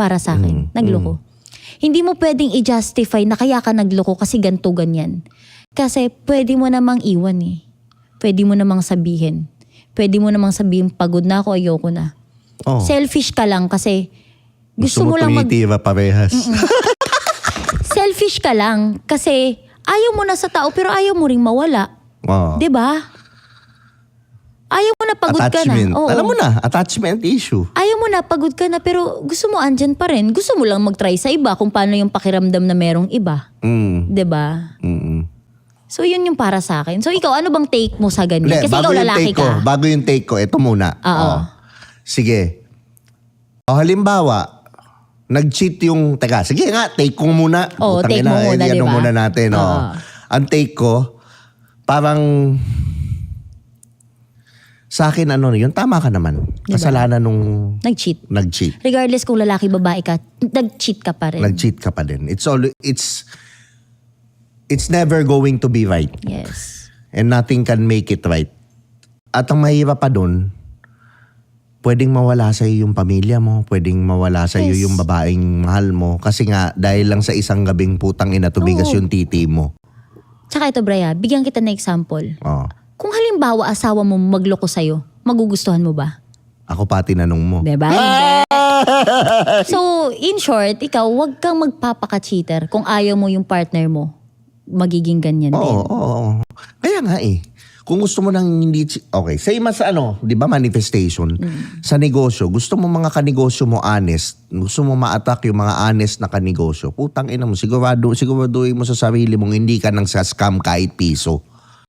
para sa akin. Nagloko. Hindi mo pwedeng i-justify na kaya ka nagloko kasi ganto ganyan. Kasi pwede mo namang iwan eh. Pwede mo namang sabihin. Pwede mo namang sabihin, pagod na ako, ayoko na. Oh. Selfish ka lang kasi gusto, mo, lang mag... parehas. Selfish ka lang kasi ayaw mo na sa tao pero ayaw mo ring mawala. Oh. 'Di ba? Na pagod ka na. attachment. Oo. Alam mo na, attachment issue. Ayaw mo na pagod ka na pero gusto mo andyan pa rin. Gusto mo lang mag-try sa iba kung paano yung pakiramdam na merong iba. Mm. ba? Mm-mm. So yun yung para sa akin. So ikaw ano bang take mo sa ganyan? Hindi, Kasi ikaw yung lalaki take ko, ka. bago yung take ko, ito muna. Oo. Oh. Sige. O halimbawa, nag-cheat yung, teka, sige nga, take ko muna. Oo, Putang take ina, mo muna, eh, di ano ba? muna natin. Oh. Oo. Ang take ko, parang, sa akin ano, yun, tama ka naman. Diba? Kasalanan nung Nag-cheat. nag-cheat. Regardless kung lalaki babae ka, nag-cheat ka pa rin. Nag-cheat ka pa din. It's all, it's, it's never going to be right. yes. and nothing can make it right. At ang mahirap pa dun, pwedeng mawala sa iyo yung pamilya mo, pwedeng mawala sa iyo Yes. yung babaeng mahal mo kasi nga dahil lang sa isang gabing putang ina tubigas Oo. yung titi mo. Tsaka ito, Braya, bigyan kita ng example. Oh. Halimbawa asawa mo magloko sa'yo, magugustuhan mo ba? Ako pa tinanong mo. Diba? So, in short, ikaw, wag kang magpapaka-cheater kung ayaw mo yung partner mo. Magiging ganyan Oo, din. oo, oo. Kaya nga eh. Kung gusto mo nang hindi... chi- Okay, same as ano, di ba manifestation. Mm. Sa negosyo, gusto mo mga kanegosyo mo honest, gusto mo ma-attack yung mga honest na kanegosyo, putang ina mo, sigurado, siguraduhin mo sa sarili mong hindi ka nang sa scam kahit piso.